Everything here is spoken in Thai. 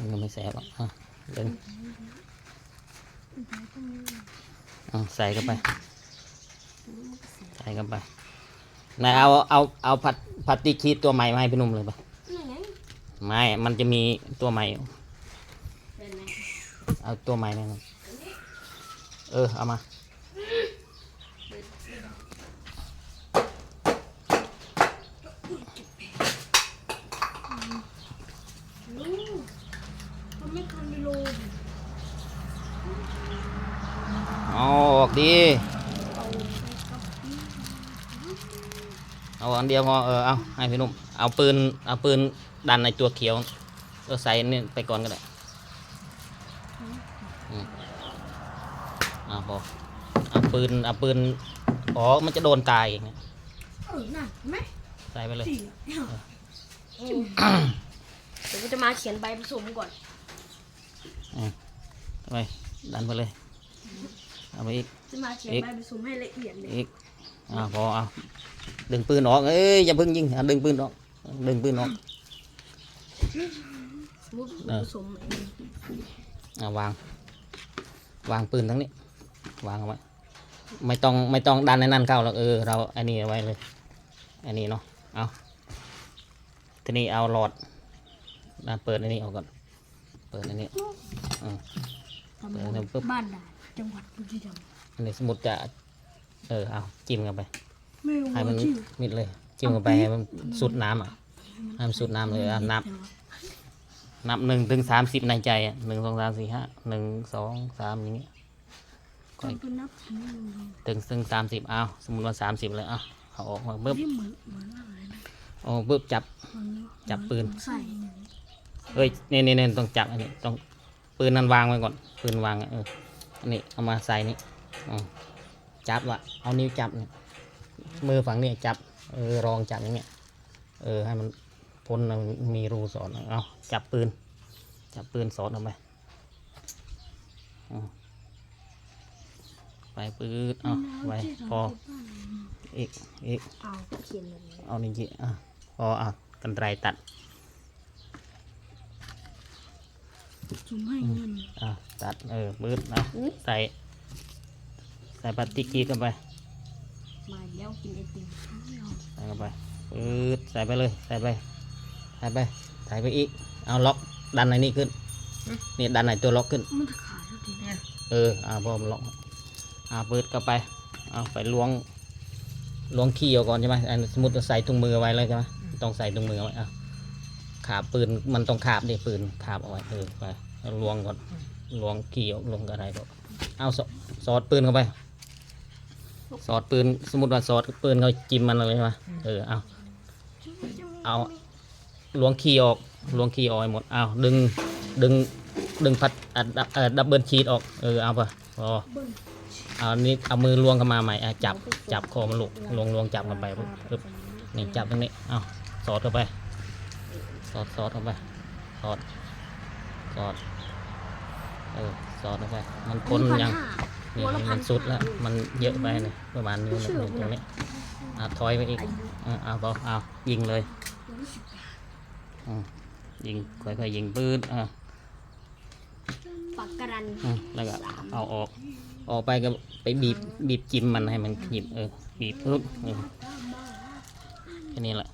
มันก็ไม่แสบหรอกอะดึงอะใส่เข้าไป ใส่เข้าไปนายเอาเอาเอาผัดผัดติคีดตัวใหม่มาให้พี่หนุ่มเลยปะนี่ไงไม่ มันจะมีตัวใหม่อยู่เป็นไงเอาตัวใหม่เลยนะเออ เอามา มันไม่ทันกิโล เอาออกดี เอาอันเดียวพอเออเอาให้พี่หนุ่มเอาปืนเอาปืนดันในตัวเขียวเออใส่นี่ไปก่อนก็ได้อืมเอาพอเอาปืนเอาปืนอ๋อมันจะโดนตายเองเนี่ยเออน่ะเห็นไหมใส่ไปเลยสี่เดี๋ยวกูจะมาเขียนใบผสมก่อนไปดันไปเลย เอาไปอีก จะมาเขียนอีกใบผสมให้ละเอียดเลยอีกอ่าพอเอาดึงปืนออกเอ้ยอย่าเพิ่งยิงอะดึงปืนออก ดึงปืนออกสมมติเออผสมเองอ่าวาง วางปืนทั้งนี้ วางเอาไว้ไม่ต้องไม่ต้องดันในนั่นเข้าหรอกเออเราอันนี้เอาไว้เลย อันนี้เนาะเอาทีนี้เอาหลอดนะเปิดอันนี้ออกก่อน เปิดอันนี้ตำบเออเดี๋ยวปุ๊ลบบ้านด่าน จังหวัดบุรีรัมย์อันนี้สมมติจะเออเอาจิ้มกันไปไม่รู้ให้มันว่าชื่อมิดเลย จิ้มกันไปให้มันสุดน้ำอะให้มันสุดน้ำเลยอะนับ นับหนึ่งถึงสามสิบในใจอะหนึ่งสองสามสี่ห้าหนึ่งสองสามอย่างเงี้ยก็เป็นนับถึงหนึ่งถึงถึงสามสิบเอาสมมติว่าสามสิบเลยอะเอาออกมาปึ๊บที่เหมือนเหมือนอะไรนะโอ้ปึ๊บจับเหมือนจับปืนใส่เอ้ยนี่นี่นี่ต้องจับอันนี้ต้องปืนนั้นวางไว้ก่อนปืนวางอะเอออั นนี้เอามาใส่นี่อ๋อจับว่ะเอานิ้วจับเนี่ยมือฝั่งนี้จับเออรองจับอย่างเงี้ยเออให้มันพ้นมันมีรูสอดเอาจับปืน จับปืนสอดเอาไปอ๋อไปปืนเอาไปพออีกอีกเอาเขียนแบบนี้เอานี่จีอะพออะกันไกรตัด จุ่มให้เงินอะตัดเออบืดนะใส่ ใส่ปฏิกีเข้าไป มาแล้วกินไอติมไม่เอาใส่เข้าไปบืดใส่ไปเลย ใส่ไป ใส่ไป ใส่ไปอีก เอาล็อกดันในนี้ขึ้น นี่ดันในตัวล็อกขึ้น มันจะขาดแล้วทีเนี่ยเออ อ่าพอมันล็อกอ่าบืดเข้าไป เอาไปล้วงล้วงขี้เอาก่อนใช่ไหมอันสมมติเราใส่ถุงมือเอาไว้เลยใช่ไหมต้องใส่ถุงมือเอาไว้อะ ขาบปืนมันต้องขาบดิปืนขาบเอาไว้เออไปเอาลวงก่อนลวงขี้เอาลงกระไรก็เอาสสอดปืนเข้าไป สอดปืนสมมติว่าสอดปืนเขาจิ้มมันเลยใช่ไหมเออเอาเอาลวงคีย์ออกลวงคีย์ออกหมดเอาดึงดึงดึงพัดดับเบิลชีดออกเออเอาไปพอเอานี่เอามือลวงเข้ามาใหม่จับจับคอมันลูกลวงลวงจับกันไปปึ๊บนี่จับตรงนี้เอาสอดเข้าไป สอดสอดเข้าไปสอดสอดเออสอดเข้าไป มันพ้นยังนี่มันสุดแล้ว มันเยอะไปเนี่ยประมาณนี้นะตรงนี้อะถอยไปอีกอะเอาพอเอายิงเลยอืมยิงค่อยๆยิงปืนอะปักกระดันอืมแล้วก็เอาออก ออกไปก็ไปบีบบีบจิ้มมันให้มันหยิบเออบีบปึ๊บเออแค่นี้แหละ